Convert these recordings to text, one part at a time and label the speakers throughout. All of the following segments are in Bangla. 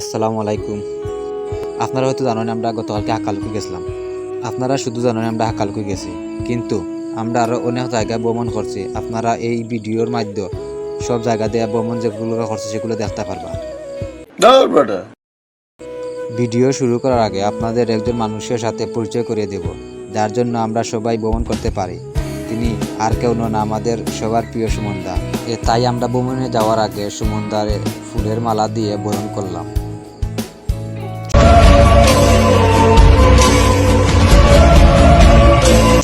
Speaker 1: আসসালামু আলাইকুম। আপনারা হয়তো জানেন আমরা গতকালকে হাকালুকি গেছিলাম। আপনারা শুধু জানেন আমরা হাকালুকি গেছি। কিন্তু আমরা আরও অনেক জায়গায় ভ্রমণ করছি। আপনারা এই ভিডিওর মাধ্যমে সব জায়গা দিয়ে ভ্রমণ যেগুলো করছে সেগুলো দেখতে পারবা। ভিডিও শুরু করার আগে আপনাদের একজন মানুষের সাথে পরিচয় করিয়ে দেব। যার জন্য আমরা সবাই ভ্রমণ করতে পারি। তিনি আর কেউ নন আমাদের সবার প্রিয় সুমনদা। এ তাই আমরা ভ্রমণে যাওয়ার আগে সুমনদারে ফুলের মালা দিয়ে বরণ করলাম।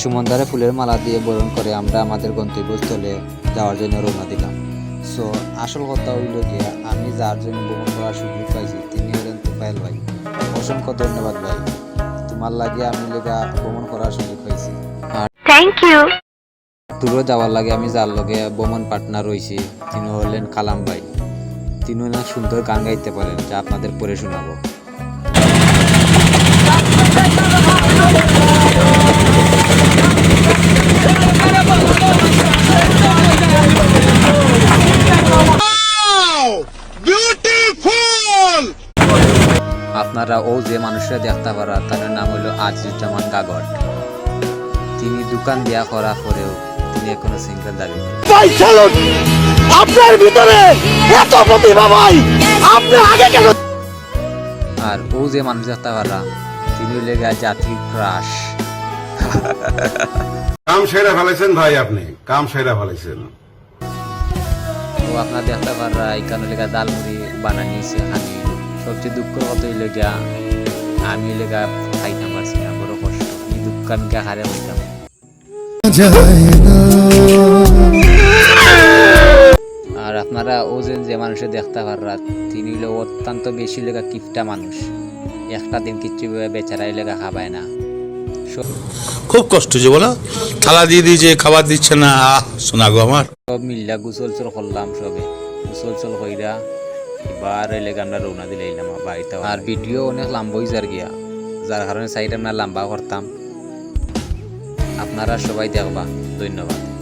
Speaker 1: সুমনদারে ফুলের মালা দিয়ে বরণ করে আমরা আমাদের গন্তব্যস্থলে যাওয়ার জন্য রওনা দিলাম। সো আসল কথা হইল গিয়া আমি যার জন্য ভ্রমণ করার সুযোগ পাইছি তিনি হলেন তুফাইল ভাই। অসংখ্য ধন্যবাদ ভাই। তোমার লাগে আমি লেগা ভ্রমণ করার সুযোগ পাইছি। আর
Speaker 2: Thank you.
Speaker 1: দূরে যাওয়ার লাগে আমি যার লগে ভ্রমণ পার্টনার রয়েছি তিনি হলেন কালাম ভাই। তিনি অনেক সুন্দর গান গাইতে পারেন যা আপনাদের পরে শোনাবো। আপনারা ও যে মানুষরা দেখতে পারা তার নাম হলো আজিজুজ্জামান গাগট। তিনি দোকান দেয়া করা পরেও তিনি এখনও সিঙ্গেল দাবি
Speaker 3: ভাই চলুন আপনার ভিতরে এত প্রতিভা ভাই! আপনি আগে কেন
Speaker 1: আর ও যে মানুষ দেখতে পারা তিনি হলে গা জাতির ক্রাশ।
Speaker 4: কাম সেরা ফেলেছেন ভাই আপনি কাম সেরা ফেলেছেন।
Speaker 1: ও আপনার দেখতে পারা এখানে লেগা ডালমুড়ি বানানিয়েছে হানি। সবচেয়ে দুঃখ কত হইলে গা আমি লেগা খাইতাম পারছি না বড় কষ্ট। এই দুঃখ আমি গা হারে হইতাম আর আপনারা ও যে মানুষের দেখতে পাররা তিনি হলো অত্যন্ত বেশি লেগা কিফটা মানুষ। একটা দিন কিচ্ছু বেচারাই লেগা খাবায় না।
Speaker 5: খুব কষ্ট যে বলো। থালা দিয়ে দিয়েছে খাবার দিচ্ছে না শোনা গো আমার।
Speaker 1: সব মিল্লা গুসল চল করলাম সবে। গুসল চল কইরা এবার এলাকা আমরা রওনা এলাম বাড়িতে আর ভিডিও অনেক লম্বা হয়ে যার গিয়া। যার কারণে সাইড আমরা লম্বা করতাম। আপনারা সবাই দেখবা। ধন্যবাদ।